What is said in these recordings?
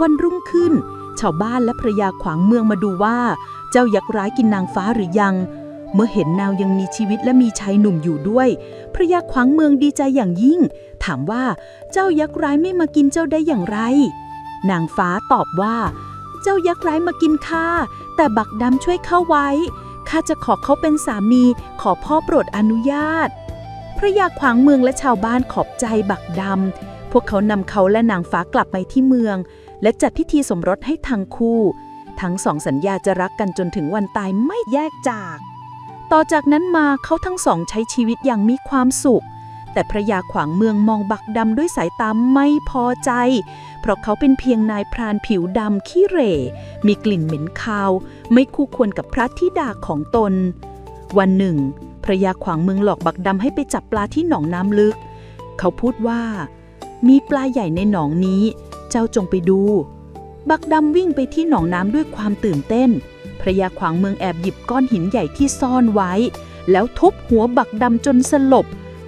วันรุ่งขึ้น ชาวบ้านและภรรยาขวางเมืองมาดูว่า เจ้ายักษ์ร้ายกินนางฟ้าหรือยัง เมื่อเห็นนางยังมีชีวิตและมีชายหนุ่มอยู่ด้วยภรรยาขวางเมืองดีใจอย่างยิ่ง ถามว่าเจ้ายักษ์ร้ายไม่มากินเจ้าได้อย่างไร นางฟ้าตอบว่า เจ้ายักษ์ร้ายมากินข้าแต่บักดำช่วยเข้าไว้ข้าจะขอเขาเป็นสามี ขอพ่อโปรดอนุญาต พระยาขวางเมืองและชาวบ้านขอบใจบักดำ วกเขานำเขาและนางฟ้ากลับไปที่เมือง และจัดพิธีสมรสให้ทั้งคู่ ทั้งสองสัญญาจะรักกันจนถึงวันตายไม่แยกจาก ต่อจากนั้นมาเขาทั้งสองใช้ชีวิตอย่างมีความสุข แต่พระยาขวางเมืองมองบักดำด้วยสายตาไม่พอใจ เพราะเขาเป็นเพียงนายพรานผิวดำขี้เหร่ มีกลิ่นเหม็นคาว ไม่คู่ควรกับพระธิดาของตน วันหนึ่งพระยาขวางเมืองหลอกบักดำให้ไปจับปลาที่หนองน้ำลึก เขาพูดว่า มีปลาใหญ่ในหนองนี้ เจ้าจงไปดู บักดำวิ่งไปที่หนองน้ำด้วยความตื่นเต้น พระยาขวางเมืองแอบหยิบก้อนหินใหญ่ที่ซ่อนไว้ แล้วทุบหัวบักดำจนสลบ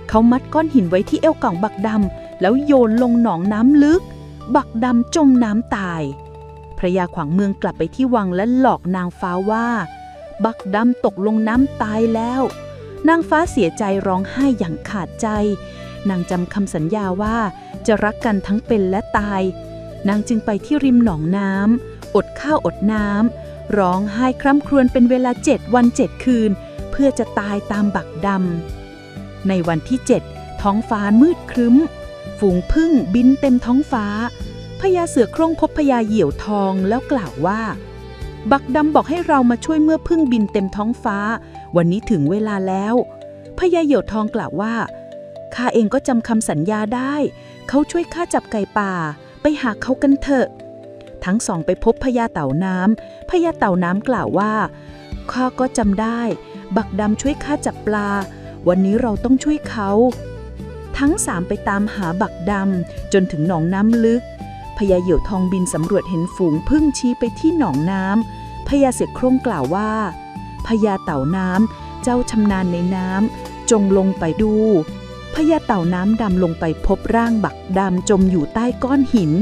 เขามัดก้อนหินไว้ที่เอวก่องบักดำแล้วโยนลงหนองน้ำลึก บักดำจมน้ำตาย พระยาขวางเมืองกลับไปที่วังและหลอกนางฟ้าว่า บักดำตกลงน้ำตายแล้ว นางฟ้าเสียใจร้องไห้อย่างขาดใจ นางจำคำสัญญาว่าจะรักกันทั้งเป็นและตาย นางจึงไปที่ริมหนองน้ำอดข้าวอดน้ำร้องไห้คร่ำครวญเป็นเวลาเจ็ดวันเจ็ดคืน เพื่อจะตายตามบักดำในวันที่เจ็ดท้องฟ้ามืดครึ้ม ฝูงพึ่งบินเต็มท้องฟ้าพญาเสือโคร่งพบพญาเหยี่ยวทองแล้วกล่าวว่า บักดำบอกให้เรามาช่วยเมื่อพึ่งบินเต็มท้องฟ้า วันนี้ถึงเวลาแล้วพญาเหยี่ยวทองกล่าวว่า ข้าเองก็จำคำสัญญาได้ เขาช่วยข้าจับไก่ป่า ไปหาเขากันเถอะ ทั้งสองไปพบพญาเต่าน้ำพญาเต่าน้ำกล่าวว่า ข้าก็จำได้ บักดำช่วยข้าจับปลา วันนี้เราต้องช่วยเขา ทั้งสามไปตามหาบักดำจนถึงหนองน้ำลึก พญาเหยี่ยวทองบินสำรวจเห็นฝูงพึ่งชี้ไปที่หนองน้ำพญาเสือโคร่งกล่าวว่าพญาเต่าน้ำเจ้าชำนาญในน้ำจงลงไปดู พญาเต่าน้ำดำลงไปพบร่างบักดำจมอยู่ใต้ก้อนหิน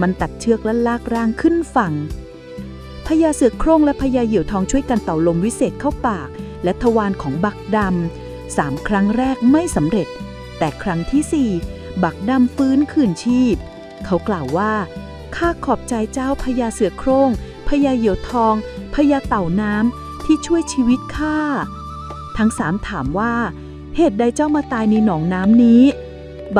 มันตัดเชือกและลากร่างขึ้นฝั่งพญาเสือโคร่งและพญาเหยี่ยวทองช่วยกันเต่าลมวิเศษเข้าปาก และทวารของบักดำสามครั้งแรกไม่สำเร็จ แต่ครั้งที่สี่บักดำฟื้นคืนชีพ เขากล่าวว่าข้าขอบใจเจ้าพญาเสือโคร่งพญาเหยี่ยวทองพญาเต่าน้ำที่ช่วยชีวิตข้าทั้งสามถามว่า เหตุใดเจ้ามาตายในหนองน้ำนี้